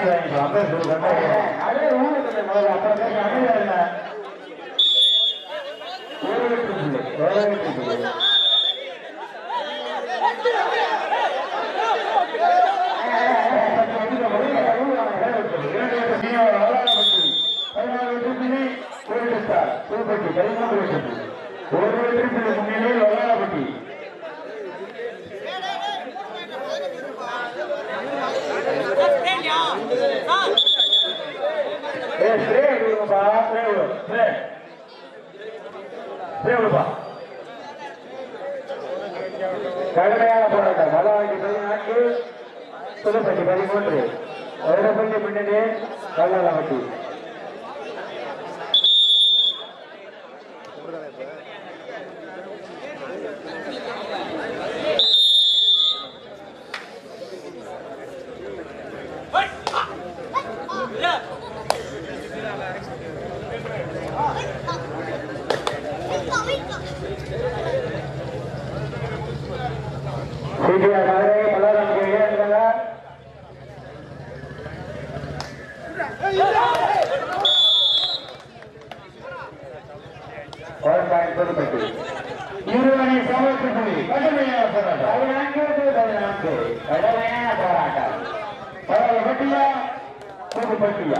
Thank you. Pudupatti பதிமூன்று வருடப்பள்ளி பின்னணி வல்லாரப்பட்டி புதுப்பட்டியா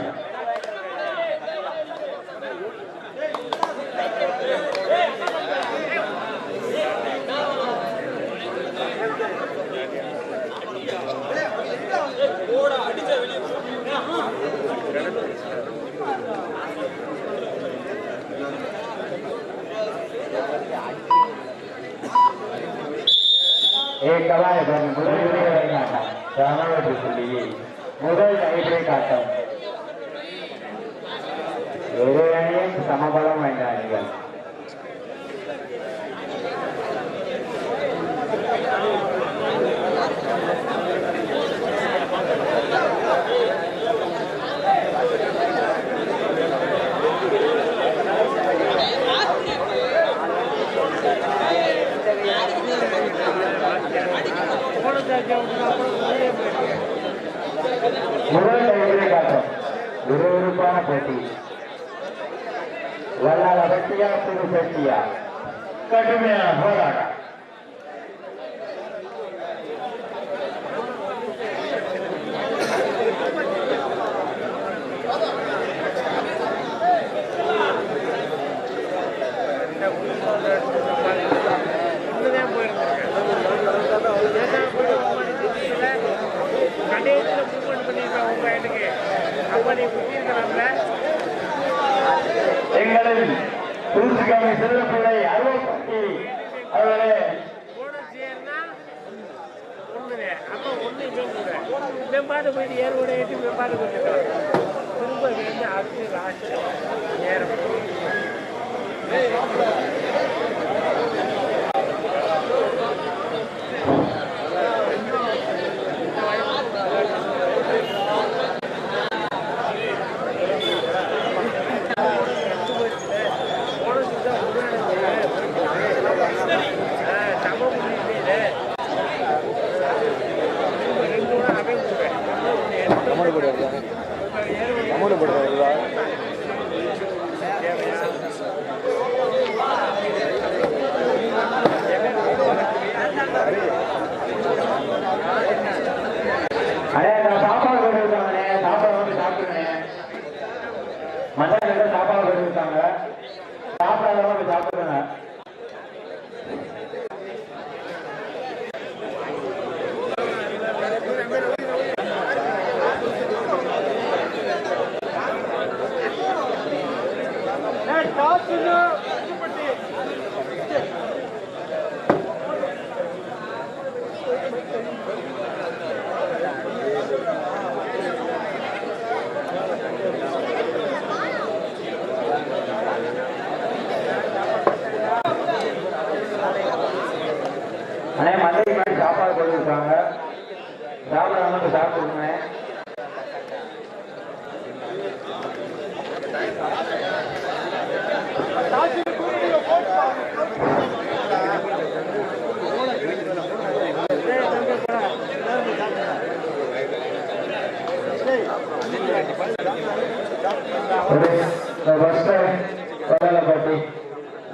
ஏகலாயதன் முதல் விளையாட்டாட்டம் ராமவதி புள்ளியை முதல் ஐபிரை காட்டம் இரு அணியும் சமபலம் வாய்ந்த அணிகள் முதல் கைகளை காட்டும் விறுவிறுப்பான போட்டி வல்லால வெட்டியா புது பட்டியா கடுமையான போராட்டம். எங்களின் தூசிகாமி செல்லப்பிள்ளை அறுபத்தி அவர்களே. மேம்பாடு போயிட்டு ஏரோட ஏற்றி மேம்பாடு போயிட்டு திரும்ப வந்து அடுத்து லாஸ்ட் நேரம் Officer!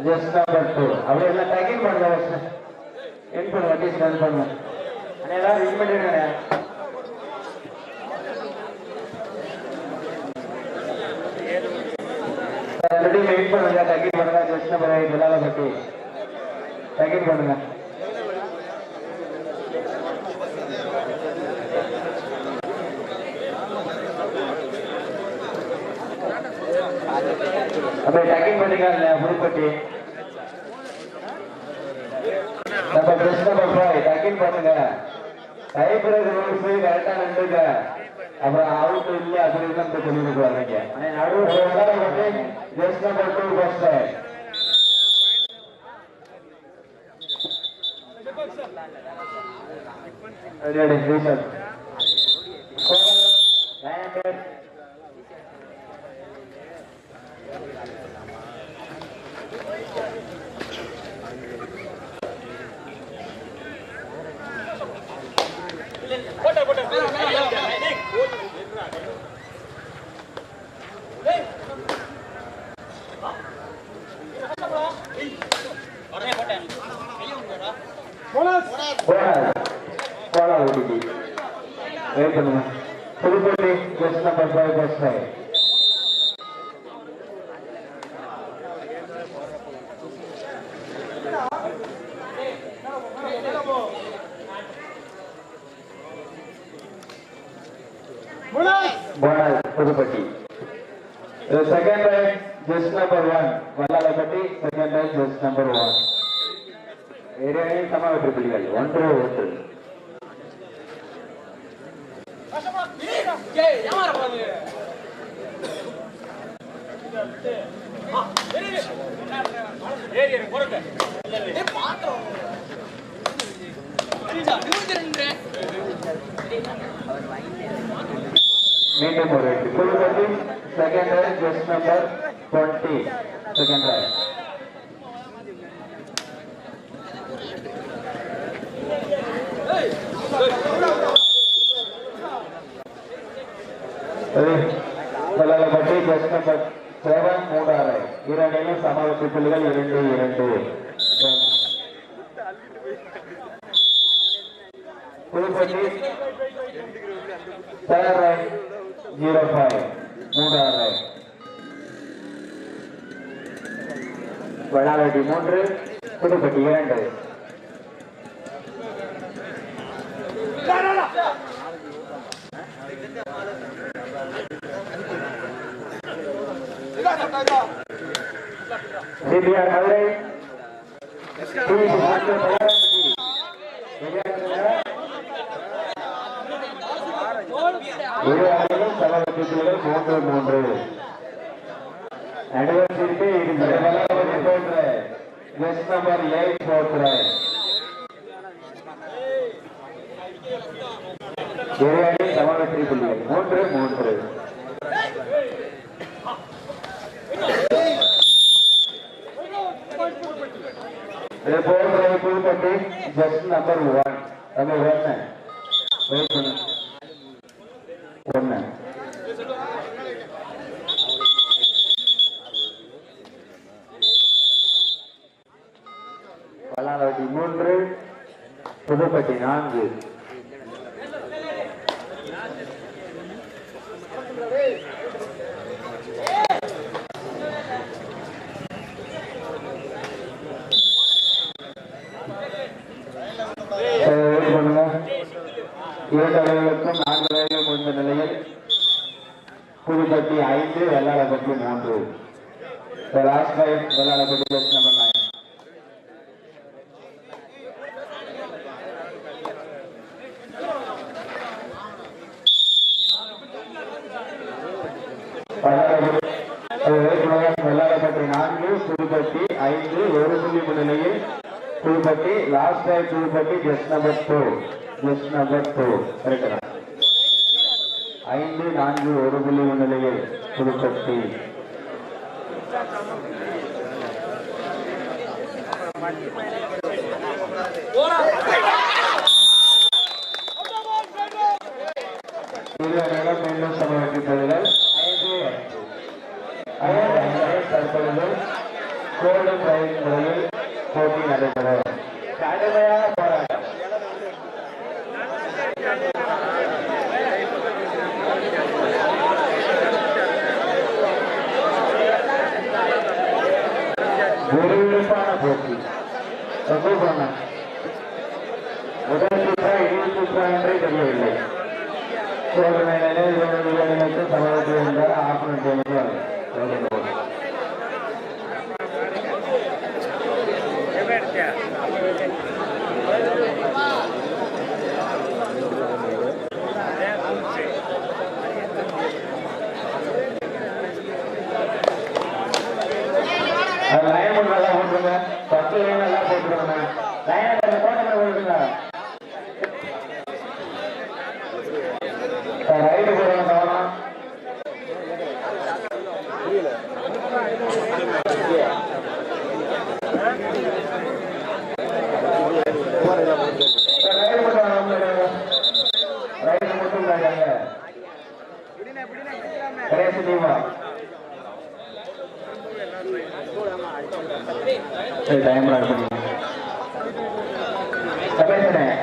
ஜஸ்ட் நம்பர் டூ அப்படியே எல்லாம் டேக்கிங் பண்ணுங்க ஃபர்ஸ்ட் என் பண்ணு. வண்டி ஸ்டாண்ட் பண்ணுங்க அண்ணே. எல்லாரும் வின் பண்ணிருக்கேன் வெயிட் பண்ணுங்க. டேக்கிங் பண்ணுங்க ஜஸ்ட் நம்பர் எயிட் விளாட பட்டி டேக்கிங் பண்ணுங்க. அப்படியே டேக்கிங் பண்ணிக்க புதுப்பட்டி நம்ம பிரச்சனை டேக்கிங் பண்ணுங்க ரூல்ஸ் கரெக்டா நின்றுங்க. அப்புறம் அவுட் இல்ல அப்படி இல்ல சொல்லிட்டு வர்றீங்க நடுவு just number two first ready ready three sir bonus போனா ஓடிக்கு வெயிட் பண்ணுங்க Pudupatti second right just number one Vallalapatti second right just number one ஏரியாவில் சமவெற்றி புள்ளிகள் ஒன்று ஒன்று. மீண்டும் ஒரு வெற்றி Pudupatti second right just number twenty second right Vallalapatti just number seven மூடாறு இரண்டிலும் சமவெற்றி புள்ளிகள் இரண்டு இரண்டு. Pudupatti third right zero five மூன்றாவது. ரைட் வடாவட்டி மூன்று புதுப்பட்டி இரண்டு. சிபிஆர் மதுரை டிவிசி நான்கு வல்லாரப்பட்டி மூன்று. மூன்று நடுவர் சிரிப்பு இருக்கிறது போன்ற நம்பர் எயிட் போன்ற அணி புள்ளிகள் மூன்று மூன்று. Report rifle just number one number ஒன்னு வெயிட் ஒன்னு பல்லாவட்டி மூன்று புதுப்பட்டி நான்கு இரண்டு நான்கு அலைகள் முடிந்த நிலையில் புதுப்பட்டி ஐந்து வெள்ளாளப்பட்டி மூன்று. Last five Vellalapatti just number nine Vellalapatti நான்கு புதுப்பட்டி ஐந்து ஒரு புள்ளி முன்னிலையில் Pudupatti last time Pudupatti just number two just number two கரெக்டா ஐந்து நான்கு ஒரு புள்ளி முன்னிலையில் புதுப்பட்டி இரு கோல்டு பிரைஸ் முறையில் போட்டி நடைபெறும் கடுமையான போராட்டம் விறுவிறுப்பான போட்டி ரொம்ப பண்ண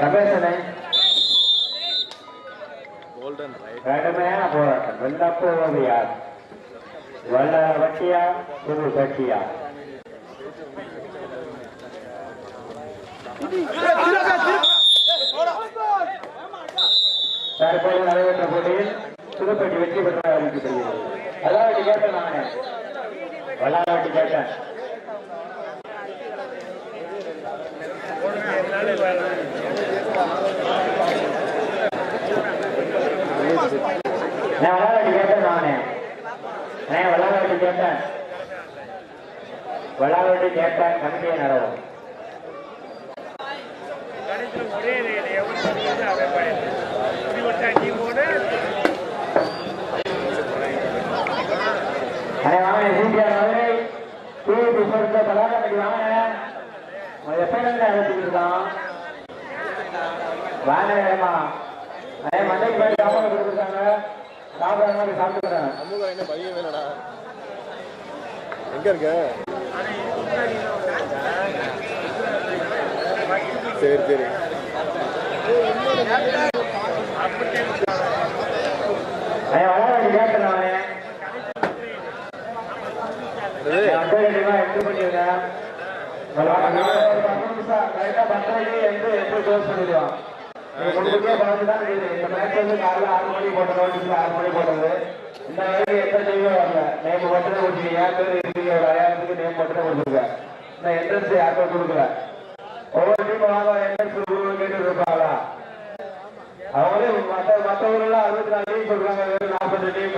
ரைட் கடுமையான போராட்டம். வெல்ல போவது யார் வல்ல வட்டியா? புது கட்சியா தற்போது நடைபெற்ற போட்டியில் புதுப்பட்டி வெற்றி பெற்றதாக அறிவிக்கப்படுகிறது அதாவது கேட்டேன் நானே. கேட்டேன் நான் வல்லாவட்டி கேட்டேன் நானே நான் வல்லாவட்டி கேட்டேன் வல்லாவட்டி கேட்டேன் கமிட்டியை நடவும் கடைசியில் ஒரே ரேடு எவ்வளோ பண்ணுறது அவன் பயன் இப்படி விட்டா நீ போடு அண்ணே வாங்க சிபிஆர் மதுரை டூ பிஃபோர் பலாக கட்டி வாங்க உங்க எப்ப இருந்து அழைச்சிட்டு இருக்கான்? வாங்க வேமா அண்ணே மண்டைக்கு போய் சாப்பாடு கொடுத்துருக்காங்க. சாப்பிட்ற மாதிரி சாப்பிட்டுக்கிறேன். என்ன பதியம் வேணடா எங்க இருக்க? சரி சரி. காலைல ஆறு மணிக்கு போட்டது. இந்த வரைக்கும் எந்த வரல நேம் மட்டும் கொடுத்தீங்க என் பேர் இருக்கீங்க ஒரு நேம் மட்டும் தான் கொடுத்துருக்கேன் என்ட்ரன்ஸ் யாருக்கும் கொடுக்கல? ஒவ்வொரு டீம் வாங்க என்ட்ரன்ஸ் கேட்டு இருப்பாங்களா? அவங்களே மற்ற மற்ற அறுபத்தி நாலு டீம் சொல்றாங்க நாற்பது டீம்